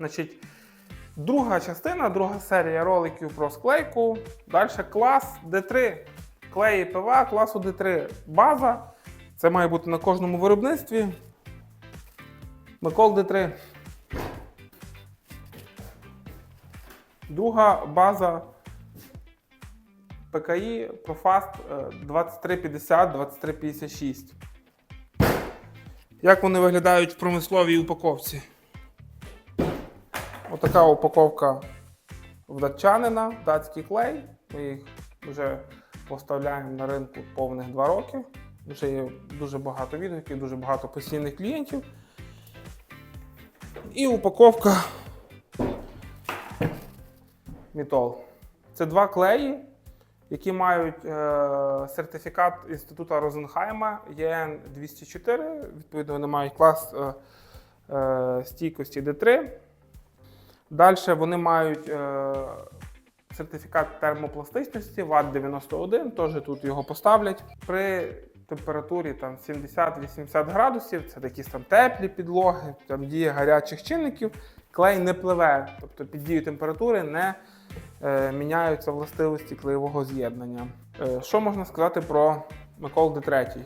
Значить, друга частина, друга серія роликів про склейку. Далі клас D3. Клеї ПВА класу D3. База. Це має бути на кожному виробництві. Микол D3. Друга база ПКІ Profast е, 2350 2356. Як вони виглядають в промисловій упаковці? Отака упаковка в датчанина, датський клей. Ми їх вже поставляємо на ринку повних 2 роки. Вже є дуже багато відгуків, дуже багато постійних клієнтів. І упаковка Мітол. Це два клеї, які мають е, сертифікат Інституту Розенхайма ЄН 204. Відповідно, вони мають клас е, е, стійкості D3. Далі вони мають е, сертифікат термопластичності ВАТ 91, теж тут його поставлять. При температурі там 70-80 градусів, це якісь там теплі підлоги, там дія гарячих чинників, клей не пливе, тобто під дією температури не е, міняються властивості клеєвого з'єднання. Е, що можна сказати про Микол D3?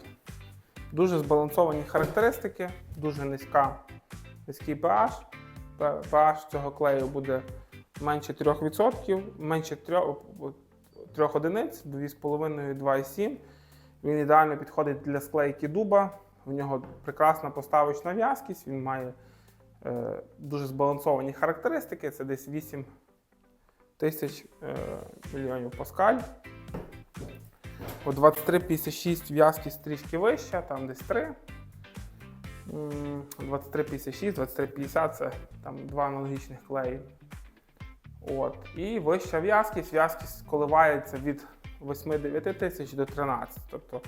Дуже збалансовані характеристики, дуже низька, низький pH. PH цього клею буде менше 3%, менше 3, 3 одиниць, 2,5, 2,7. Він ідеально підходить для склейки дуба. В нього прекрасна поставочна в'язкість, він має е, дуже збалансовані характеристики. Це десь 8 тисяч е, мільйонів паскаль. По 23,56 в'язкість трішки вища, там десь 3. М, 23,56, 23,50 це там два аналогічних клеї. От. І вища в'язкість. В'язкість коливається від 8-9 тисяч до 13. Тобто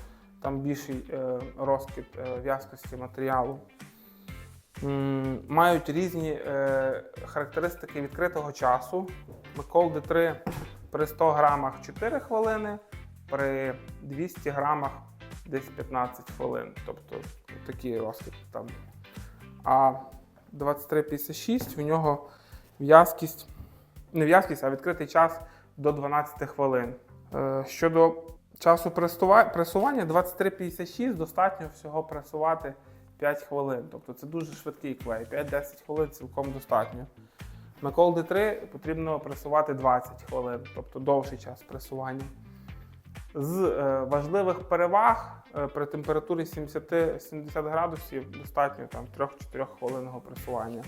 там більший е, розкид е, в'язкості матеріалу. М, Мають різні е, характеристики відкритого часу. Микол D3 при 100 грамах 4 хвилини, при 200 грамах десь 15 хвилин. Тобто такий розкид там. А 2356 у нього в'язкість, не в'язкість, а відкритий час до 12 хвилин. Е, Щодо часу пресування, 2356 достатньо всього пресувати 5 хвилин. Тобто це дуже швидкий клей. 5-10 хвилин цілком достатньо. На Cold D3 потрібно пресувати 20 хвилин, тобто довший час пресування. З е, важливих переваг е, при температурі 70-70 градусів достатньо там 3-4 хвилинного пресування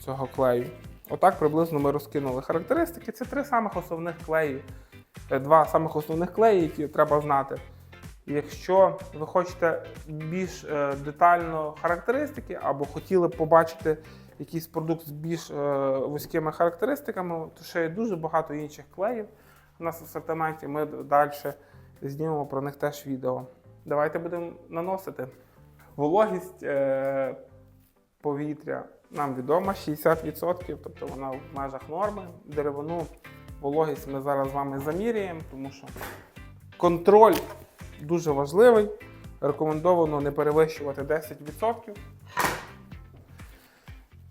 цього клею. Отак приблизно ми розкинули характеристики. Це три самих основних клеї, е, два самих основних клеї, які треба знати. Якщо ви хочете більш детально характеристики або хотіли побачити якийсь продукт з більш вузькими характеристиками, то ще є дуже багато інших клеїв у нас в асортименті. Ми далі знімемо про них теж відео. Давайте будемо наносити. Вологість е, повітря нам відома 60%, тобто вона в межах норми. Деревину вологість ми зараз з вами заміряємо, тому що контроль дуже важливий. Рекомендовано не перевищувати 10%.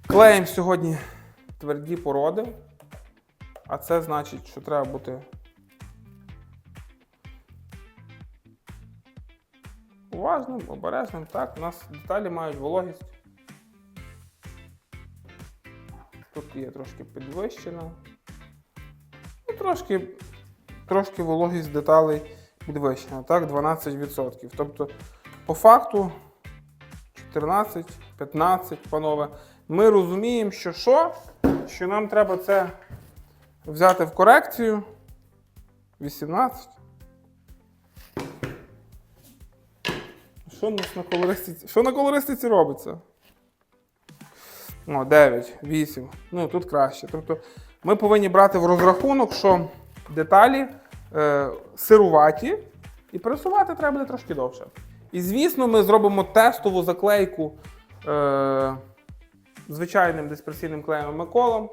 Клеїмо сьогодні тверді породи, а це значить, що треба бути уважним, обережним. Так, у нас деталі мають вологість. Тут є трошки підвищена. Ну, трошки, трошки вологість деталей підвищена, так, 12%. Тобто, по факту 14, 15, панове. Ми розуміємо, що що? Що нам треба це взяти в корекцію. 18. Що у нас на колористиці? Що на колористиці робиться? О, 9, 8. Ну тут краще. Тобто ми повинні брати в розрахунок, що деталі е, сируваті, і пресувати треба буде трошки довше. І звісно, ми зробимо тестову заклейку е, звичайним диспресійним клеєм Миколом.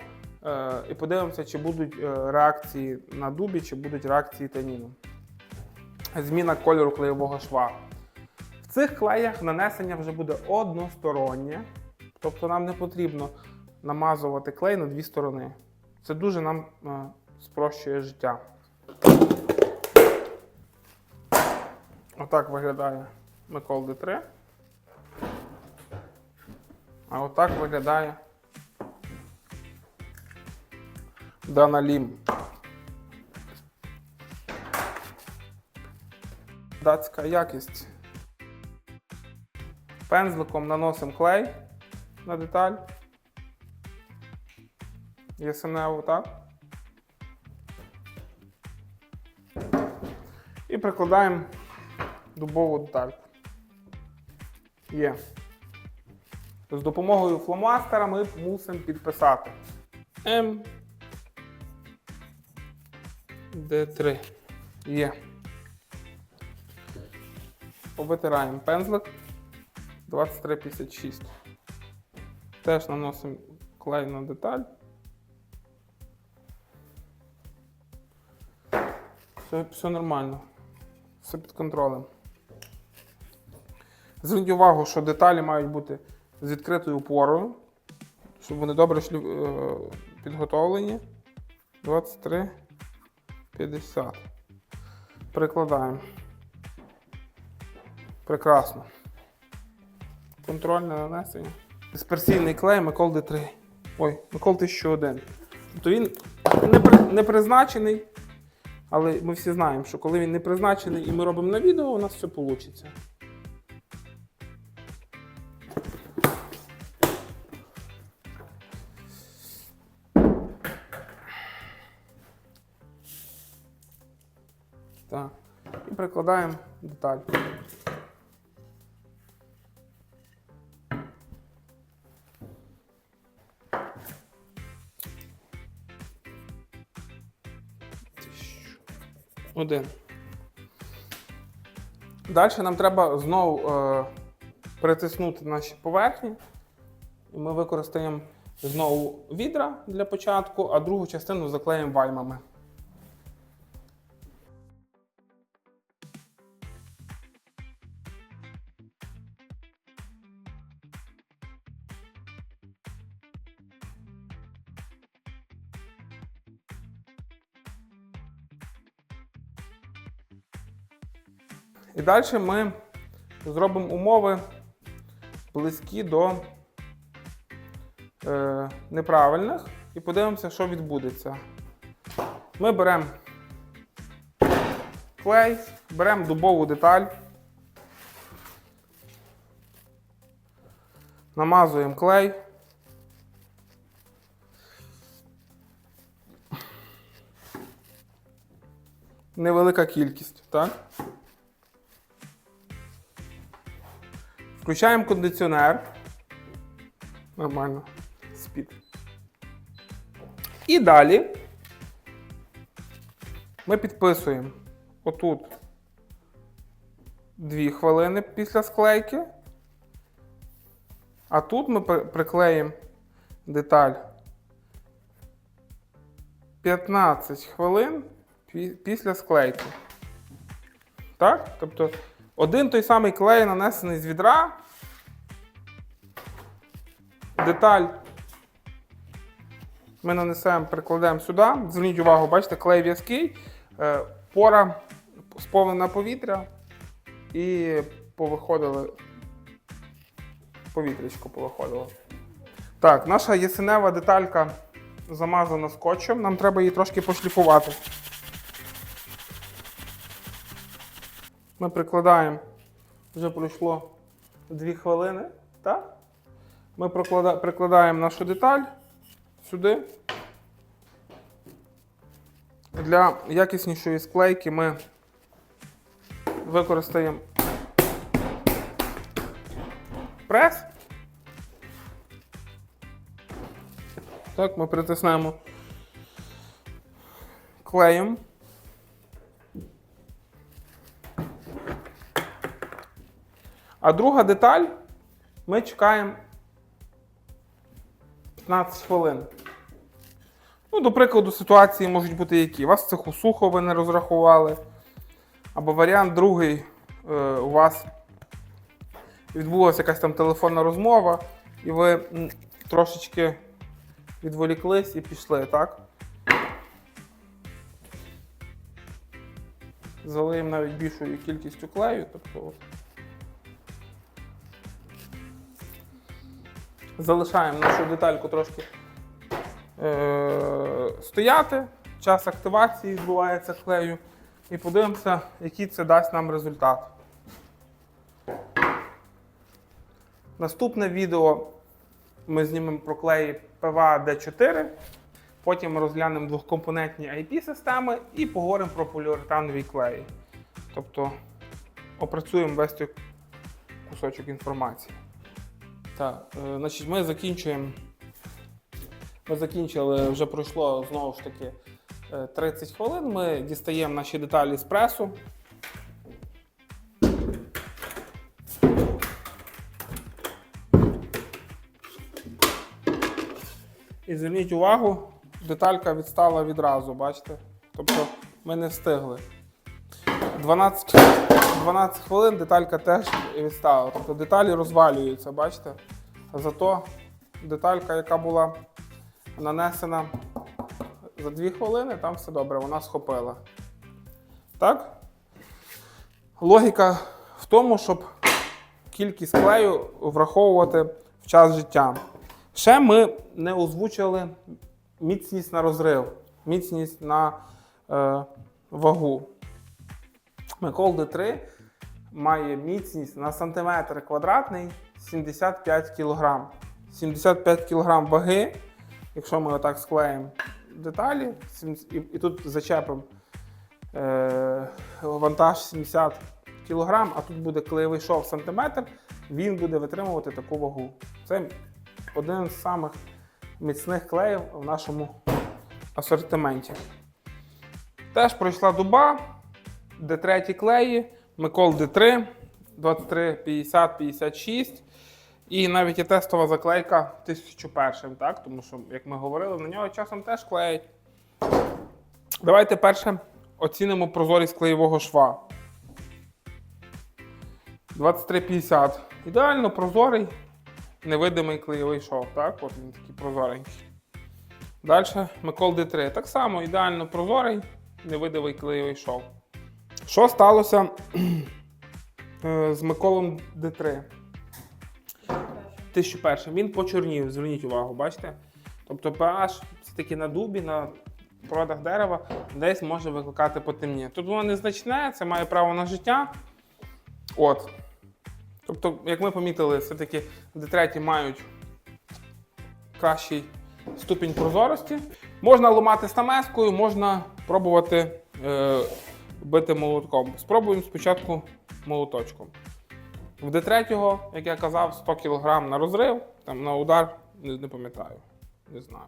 Е, і подивимося, чи будуть е, реакції на дубі, чи будуть реакції таніну. Зміна кольору клеєвого шва. Цих клеях нанесення вже буде одностороннє, тобто нам не потрібно намазувати клей на дві сторони. Це дуже нам е, спрощує життя. Отак виглядає Микол Д3. А отак виглядає Даналім. Датська якість. Пензликом наносимо клей на деталь. Ясенево, так? І прикладаємо дубову детальку. Є. З допомогою фломастера ми мусимо підписати М. Д3. Є. Повитираємо пензлик 2356. Теж наносимо клей на деталь. Все, все нормально. Все під контролем. Зверніть увагу, що деталі мають бути з відкритою порою, щоб вони добре е, підготовлені. 23, 50. Прикладаємо. Прекрасно. Контрольне нанесення. Дисперсійний клей Микол Д3. Ой, Микол 1001. Тобто він не, при... не призначений, але ми всі знаємо, що коли він не призначений і ми робимо на відео, у нас все вийде. Так. І прикладаємо деталь. Один. Далі нам треба знову е, притиснути наші поверхні. Ми використаємо знову відра для початку, а другу частину заклеїмо ваймами. І далі ми зробимо умови близькі до е, неправильних і подивимося, що відбудеться. Ми беремо клей, беремо дубову деталь, намазуємо клей. Невелика кількість, так? Включаємо кондиціонер. Нормально. Спід. І далі ми підписуємо отут 2 хвилини після склейки. А тут ми приклеїмо деталь 15 хвилин після склейки. Так? Тобто один той самий клей нанесений з відра. Деталь ми нанесемо, прикладемо сюди. Зверніть увагу, бачите, клей в'язкий, е, пора сповнена повітря і повиходили. Повітрячко повиходило. Так, наша ясенева деталька замазана скотчем. Нам треба її трошки пошліфувати. Ми прикладаємо, вже пройшло 2 хвилини. Так? Ми прикладаємо нашу деталь сюди. Для якіснішої склейки ми використаємо прес. Так, ми притиснемо клеєм. А друга деталь ми чекаємо 15 хвилин. Ну, до прикладу, ситуації можуть бути які. У вас цеху сухо ви не розрахували. Або варіант другий, е, у вас відбулася якась там телефонна розмова, і ви трошечки відволіклись і пішли, так? Залиємо навіть більшою кількістю клею, тобто залишаємо нашу детальку трошки е- стояти. Час активації відбувається клею. І подивимося, який це дасть нам результат. Наступне відео ми знімемо про клеї PVA D4. Потім розглянемо двохкомпонентні IP-системи і поговоримо про поліуретанові клеї. Тобто опрацюємо весь той кусочок інформації. Так, е, значить, ми закінчуємо. Ми закінчили, вже пройшло знову ж таки е, 30 хвилин. Ми дістаємо наші деталі з пресу. І зверніть увагу, деталька відстала відразу, бачите? Тобто ми не встигли. 12, 12 хвилин деталька теж відстала. Тобто деталі розвалюються, бачите? Зато деталька, яка була нанесена за 2 хвилини, там все добре, вона схопила. Так? Логіка в тому, щоб кількість клею враховувати в час життя. Ще ми не озвучили міцність на розрив, міцність на е, вагу. Микол D3 має міцність на сантиметр квадратний 75 кг. 75 кг ваги, якщо ми отак склеїмо деталі, і, тут зачепимо е, вантаж 70 кг, а тут буде клеєвий шов сантиметр, він буде витримувати таку вагу. Це один з самих міцних клеїв в нашому асортименті. Теж пройшла доба, D3 клеї, Микол D3, 23, 50, 56. І навіть є тестова заклейка 1001, так? тому що, як ми говорили, на нього часом теж клеять. Давайте перше оцінимо прозорість клеєвого шва. 2350. Ідеально прозорий, невидимий клеєвий шов. Так? От він такий прозоренький. Далі Микол D3. Так само ідеально прозорий, невидимий клеєвий шов. Що сталося е, з Миколом D3? 1001. Він почорнів, зверніть увагу, бачите? Тобто pH все-таки на дубі, на породах дерева десь може викликати потемніння. Тут воно незначне, це має право на життя. От. Тобто, як ми помітили, все-таки D3 мають кращий ступінь прозорості. Можна ламати стамескою, можна пробувати е, бити молотком. Спробуємо спочатку молоточком. В D3, як я казав, 100 кг на розрив, там на удар не, не пам'ятаю. Не знаю.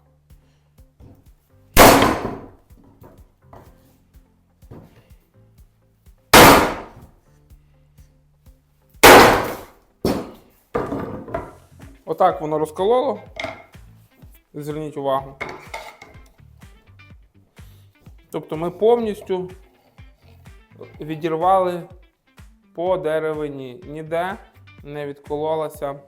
Отак воно розкололо. Зверніть увагу. Тобто ми повністю відірвали по деревині. Ніде не відкололася.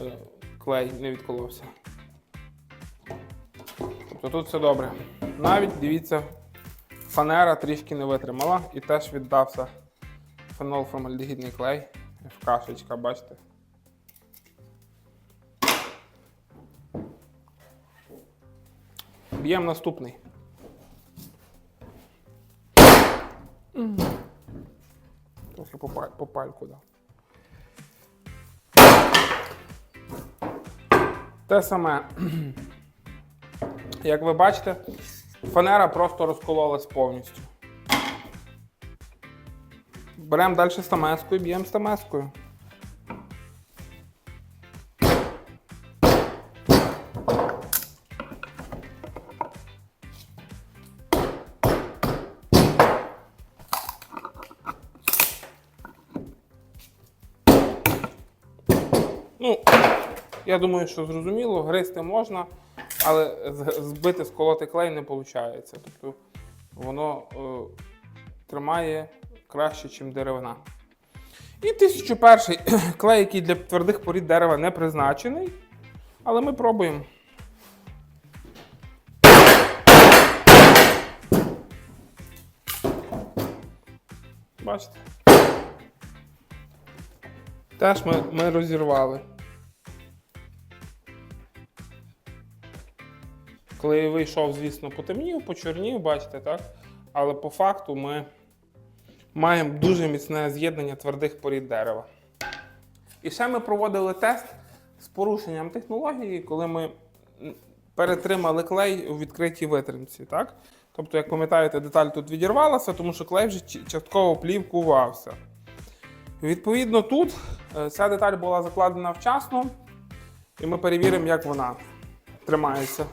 Е, Клей не відколовся. Тобто тут все добре. Навіть дивіться, фанера трішки не витримала і теж віддався фенолформальдегідний клей. В кашечка, бачите? Б'ємо наступний. Трохи по, паль- по пальку дав. Те саме, як ви бачите, фанера просто розкололась повністю. Беремо далі стамескою, б'ємо стамескою. Ну, я думаю, що зрозуміло, гризти можна, але збити сколоти клей не виходить. Тобто воно е, тримає краще, ніж деревина. І 1001 клей, який для твердих порід дерева не призначений. Але ми пробуємо. Бачите? Теж ми, ми розірвали. Коли я вийшов, звісно, потемнів, почорнів, бачите, так? Але по факту ми маємо дуже міцне з'єднання твердих порід дерева. І ще ми проводили тест з порушенням технології, коли ми перетримали клей у відкритій витримці. Так? Тобто, як пам'ятаєте, деталь тут відірвалася, тому що клей вже частково плівкувався. Відповідно, тут е, ця деталь була закладена вчасно, і ми перевіримо, як вона тримається.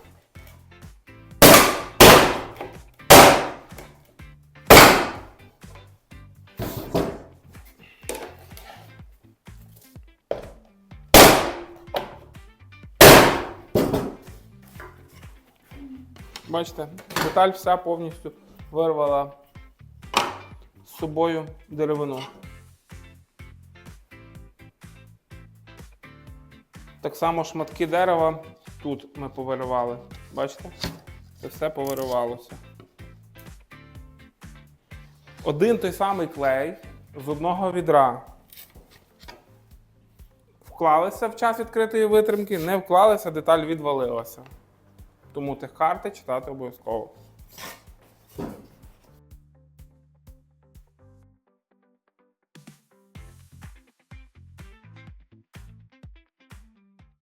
Бачите, деталь вся повністю вирвала з собою деревину. Так само шматки дерева тут ми повиривали. Бачите? Це все повиривалося. Один той самий клей з одного відра. Вклалися в час відкритої витримки, не вклалися, деталь відвалилася. Тому тих карти читати обов'язково.